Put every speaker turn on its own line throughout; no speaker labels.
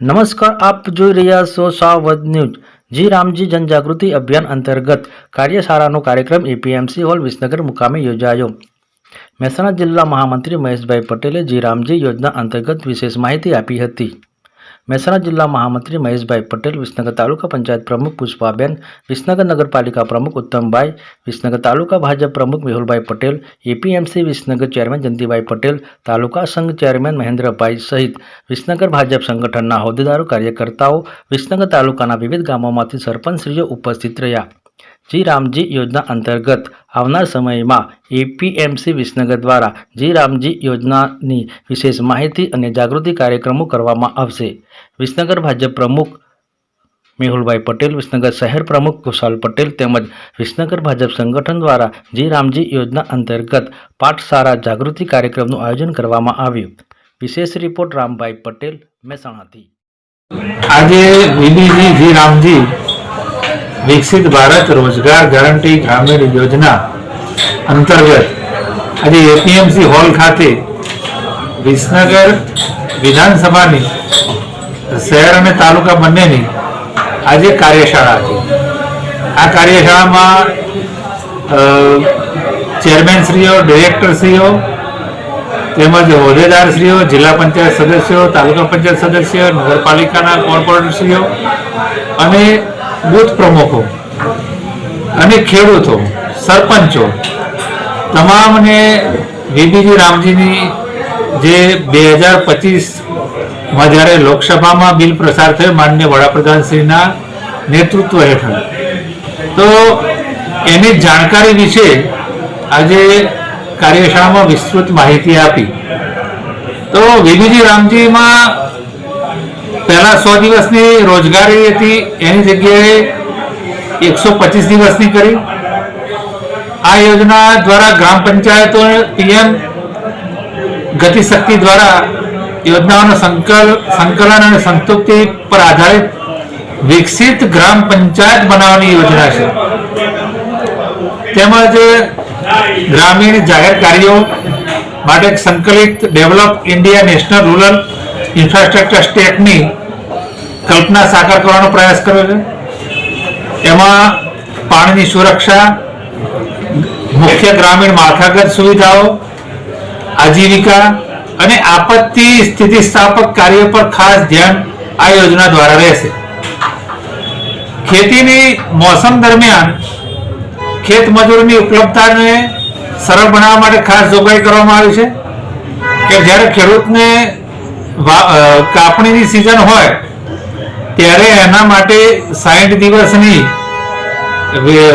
નમસ્કાર, આપ જોઈ રહ્યા છો સાવધ ન્યૂઝ. જી રામજી, જનજાગૃતિ અભિયાન અંતર્ગત કાર્યશાળાનો કાર્યક્રમ એપીએમસી હોલ વિસનગર મુકામે યોજાયો. મહેસાણા જિલ્લા મહામંત્રી મહેશભાઈ પટેલે જી રામજી યોજના અંતર્ગત વિશેષ માહિતી આપી હતી. મહેસાણા જિલ્લા મહામંત્રી મહેશભાઈ પટેલ, વિસનગર તાલુકા પંચાયત પ્રમુખ પુષ્પાબેન, વિસનગર નગરપાલિકા પ્રમુખ ઉત્તમભાઈ, વિસનગર તાલુકા ભાજપ પ્રમુખ મેહુલભાઈ પટેલ, એપીએમસી વિસનગર ચેરમેન જયંતિભાઈ પટેલ, તાલુકા સંઘ ચેરમેન મહેન્દ્રભાઈ સહિત વિસનગર ભાજપ સંગઠનના હોદ્દેદારો, કાર્યકર્તાઓ વિસનગર તાલુકાના વિવિધ ગામોમાંથી સરપંચશ્રીઓ ઉપસ્થિત રહ્યા. જી રામજી યોજના અંતર્ગત આવનાર સમયમાં એપીએમસી વિસનગર દ્વારા જી રામજી યોજનાની વિશેષ માહિતી અને જાગૃતિ કાર્યક્રમો કરવામાં આવશે. વિસનગર ભાજપ પ્રમુખ મેહુલભાઈ પટેલ, વિસનગર શહેર પ્રમુખ કુશાલ પટેલ તેમજ વિસનગર ભાજપ સંગઠન દ્વારા જી રામજી યોજના અંતર્ગત પાઠશાળા જાગૃતિ કાર્યક્રમનું આયોજન કરવામાં આવ્યું. વિશેષ રિપોર્ટ રામભાઈ પટેલ, મહેસાણાથી.
આજે વીબીજી જી રામજી વિકસિત ભારત રોજગાર ગેરંટી ગ્રામીણ યોજના અંતર્ગત આજે એપીએમસી હોલ ખાતે વિસનગર વિધાનસભાની શહેર અને તાલુકા બંનેની આજે કાર્યશાળા હતી. આ કાર્યશાળામાં ચેરમેનશ્રીઓ, ડિરેક્ટરશ્રીઓ તેમજ હોદ્દેદારશ્રીઓ, જિલ્લા પંચાયત સદસ્યો, તાલુકા પંચાયત સદસ્યો, નગરપાલિકાના કોર્પોરેટરશ્રીઓ અને બૂથ પ્રમુખો. અને ખેડૂતો, સરપંચો, તમામને વીબીજી રામજીની જે બે હજાર પચીસમાં જ્યારે લોકસભામાં બિલ પ્રસાર થયો માનનીય વડાપ્રધાનશ્રીના નેતૃત્વ હેઠળ. તો એની જાણકારી વિશે આજે કાર્યશાળામાં વિસ્તૃત માહિતી આપી. તો વીબીજી રામજીમાં પહેલા સો દિવસની રોજગારી હતી, એની જગ્યાએ એકસો પચીસ દિવસની કરી. આ યોજના દ્વારા ગ્રામ પંચાયતો પીએમ ગતિશક્તિ દ્વારા યોજનાઓનો સંકલ, સંકલન અને સંતૃપ્તિ પર આધારિત વિકસિત ગ્રામ પંચાયત બનાવવાની યોજના છે. તેમજ ગ્રામીણ જાહેર કાર્યો માટે સંકલિત develop India national rural infrastructure સ્ટેટની કલ્પના સાકાર કરવાનો પ્રયાસ કર્યો છે. એમાં પાણીની સુરક્ષા, મુખ્ય ગ્રામીણ માળખાગત સુવિધાઓ, આજીવિકા અને આપત્તિ સ્થિતિસ્થાપક કાર્ય પર ખાસ ધ્યાન આ યોજના દ્વારા રહેશે. ખેતીની મોસમ દરમિયાન ખેત મજૂરની ઉપલબ્ધતાને સરળ બનાવવા માટે ખાસ જોગવાઈ કરવામાં આવી છે કે જ્યારે ખેડૂતને કાપણીની સિઝન હોય ત્યારે એના માટે સાઠ દિવસની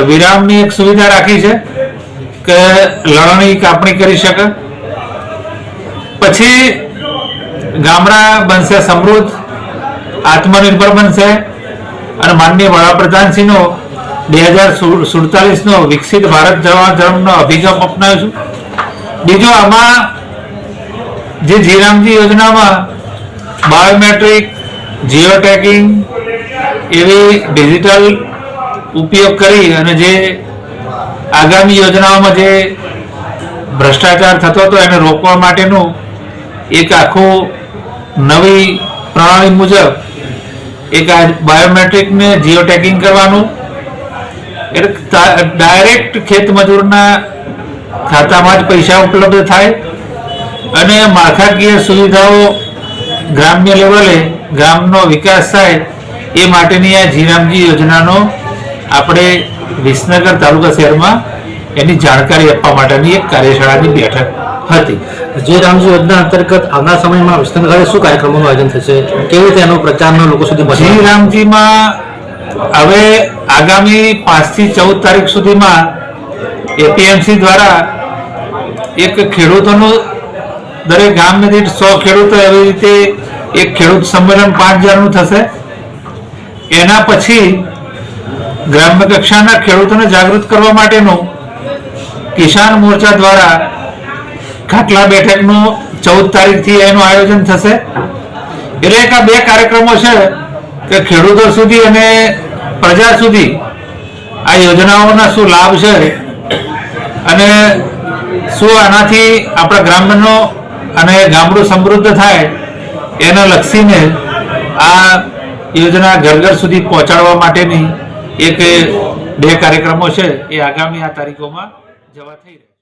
વિરામની એક સુવિધા રાખી છે કે લણણી કાપણી કરી શકે. પછી ગામડા બનશે સમૃદ્ધ, આત્મનિર્ભર બનશે અને માનનીય વડાપ્રધાનશ્રીનો બે હજાર સુડતાલીસનો વિકસિત ભારત ધર્મનો અભિગમ અપનાવ્યો છું. બીજો આમાં જે જીરામજી યોજનામાં બાયોમેટ્રિક જીઓ ટેકિંગ એવી ડિજિટલ ઉપયોગ કરી અને જે આગામી યોજનાઓમાં જે ભ્રષ્ટાચાર થતો હતો એને રોકવા માટેનું એક આખું નવી પ્રણાલી મુજબ એક આ બાયોમેટ્રિકને જીઓ ટેગિંગ કરવાનું. એટલે ડાયરેક્ટ ખેત મજૂરના ખાતામાં જ પૈસા ઉપલબ્ધ થાય અને માળખાકીય સુવિધાઓ ગ્રામ્ય લેવલે ગામનો વિકાસ થાય એ માટેની આ જીરામજી યોજનાનો આપણે વિસનગર તાલુકા શહેરમાં એની જાણકારી આપવા માટેની એક કાર્યશાળાની બેઠક હતી.
જે રામજી યોજના અંતર્ગત આવનાર સમયમાં વિસ્તરણ શું કાર્યક્રમોનું આયોજન થશે? કેવી રીતે એનો પ્રચારનો લોકો સુધી પહોંચે?
રામજીમાં હવે આગામી પાંચથી ચૌદ તારીખ સુધીમાં એપીએમસી દ્વારા એક ખેડૂતોનું દરેક ગામ દીઠ સો ખેડૂતો એવી રીતે એક ખેડૂત સંમેલન પાંચ હજારનું થશે. એના પછી ગ્રામ્ય કક્ષાના ખેડૂતોને જાગૃત કરવા માટેનું કિસાન મોરચા દ્વારા ખાટલા બેઠકનું ચૌદ તારીખથી એનું આયોજન થશે. એટલે એક આ બે કાર્યક્રમો છે કે ખેડૂતો સુધી અને પ્રજા સુધી આ યોજનાઓના શું લાભ છે અને શું આનાથી આપણા ગ્રામ્યનો અને ગામડું સમૃદ્ધ થાય, એને લક્ષીને આ યોજના ઘર ઘર સુધી પહોંચાડવા માટેની એક બે કાર્યક્રમો છે, એ આગામી આ તારીખોમાં જવા થઈ રહ્યા